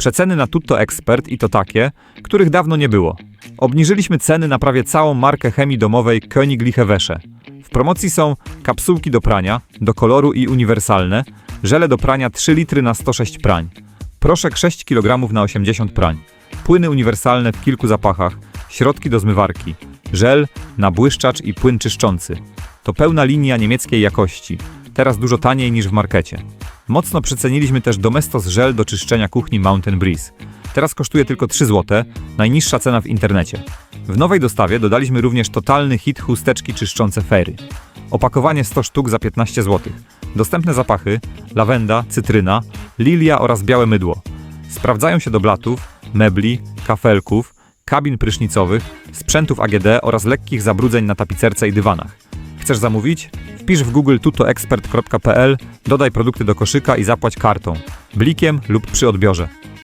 Przeceny na Tutto Expert i to takie, których dawno nie było. Obniżyliśmy ceny na prawie całą markę chemii domowej Königliche Wäsche. W promocji są kapsułki do prania, do koloru i uniwersalne, żele do prania 3 litry na 106 prań, proszek 6 kg na 80 prań, płyny uniwersalne w kilku zapachach, środki do zmywarki, żel, nabłyszczacz i płyn czyszczący. To pełna linia niemieckiej jakości, teraz dużo taniej niż w markecie. Mocno przyceniliśmy też Domestos żel do czyszczenia kuchni Mountain Breeze. Teraz kosztuje tylko 3 zł, najniższa cena w internecie. W nowej dostawie dodaliśmy również totalny hit chusteczki czyszczące Fairy. Opakowanie 100 sztuk za 15 zł. Dostępne zapachy: lawenda, cytryna, lilia oraz białe mydło. Sprawdzają się do blatów, mebli, kafelków, kabin prysznicowych, sprzętów AGD oraz lekkich zabrudzeń na tapicerce i dywanach. Chcesz zamówić? Wpisz w Google tutoexpert.pl, dodaj produkty do koszyka i zapłać kartą, blikiem lub przy odbiorze.